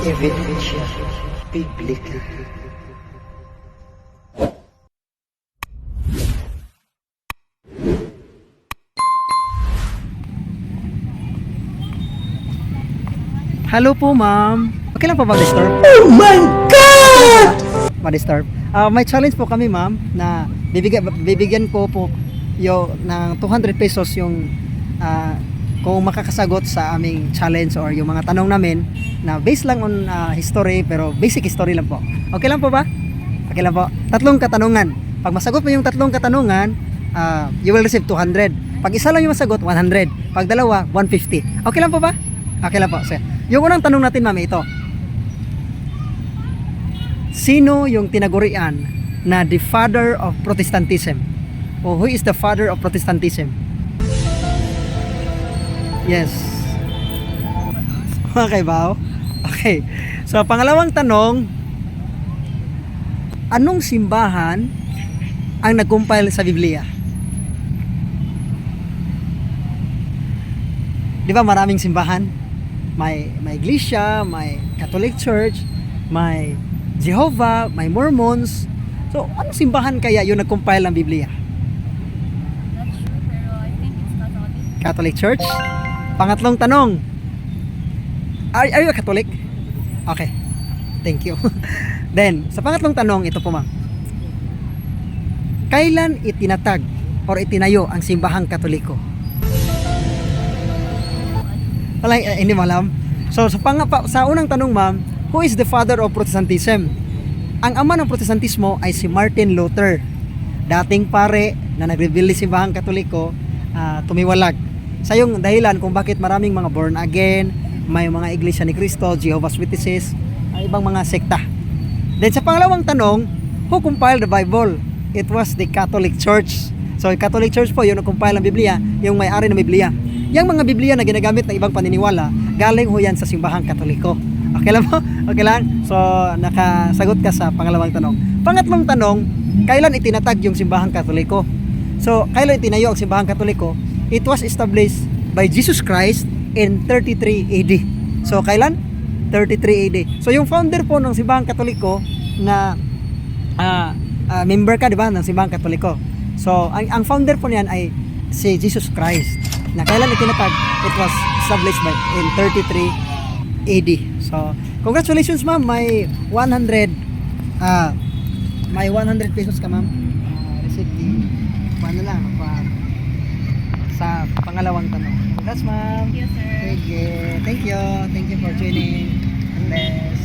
Biblika. Hello po, ma'am. Okay lang po mag-disturb? Oh my God! Ma-disturb. Ah, may challenge po kami, ma'am, na bibigyan, bibigyan ko po yo ng 200 pesos yung ah, kung makakasagot sa aming challenge or yung mga tanong namin na based lang on ah, history pero basic history lang po. Okay lang po ba? Okay lang po. Tatlong katanungan. Pag masagot mo yung tatlong katanungan, ah, you will receive 200. Pag isa lang yung masagot, 100. Pag dalawa, 150. Okay lang po ba? Okay lang po. So, yung unang tanong natin, ma'am, ito. Sino yung tinagurian na the father of Protestantism? O who is the father of Protestantism? Yes. Okay ba? Okay. So, pangalawang tanong, anong simbahan ang nag-compile sa Biblia? Di ba maraming simbahan? May may iglesia, may Catholic Church, may Jehovah, may Mormons. So, anong simbahan kaya yung nag-compile ng Biblia? Not sure, pero I think it's Catholic. Catholic Church? Pangatlong tanong. Are, are you a Catholic? Okay. Thank you. Then, sa pangatlong tanong, ito po ma'am. Kailan itinatag or itinayo ang simbahang katoliko? Wala, eh, hindi mo alam. So, sa, pang, pa- sa unang tanong ma'am, who is the father of Protestantism? Ang ama ng Protestantismo ay si Martin Luther. Dating pare na nag-rebelde simbahang katoliko, ah, tumiwalag. Sa yung dahilan kung bakit maraming mga born again, may mga iglesia ni Cristo, Jehovah's Witnesses, ah, ibang mga sekta. Then sa pangalawang tanong, who compiled the Bible? It was the Catholic Church. So, yung Catholic Church po, yung nag-compile ng Biblia, yung may-ari ng Biblia. Yung mga Biblia na ginagamit ng ibang paniniwala, galing ho yan sa simbahang katoliko. Okay lang po? Okay lang? So, nakasagot ka sa pangalawang tanong. Pangatlong tanong, kailan itinatag yung simbahang katoliko? So, kailan itinayo ang simbahang katoliko? It was established by Jesus Christ in 33 AD. So, kailan? 33 AD. So, yung founder po ng simbahang katoliko na ah, ah, member ka, di ba, ng simbahang katoliko. So, ang, ang founder po niyan ay si Jesus Christ. Na kailan itinatag? It was established by in 33 AD. So, congratulations ma'am, may 100 ah may 100 pesos ka ma'am. Ah, receipt di ano lang pa sa pangalawang tanong. Congrats ma'am. Thank you, sir. Thank you. Thank you. Thank you for joining. And then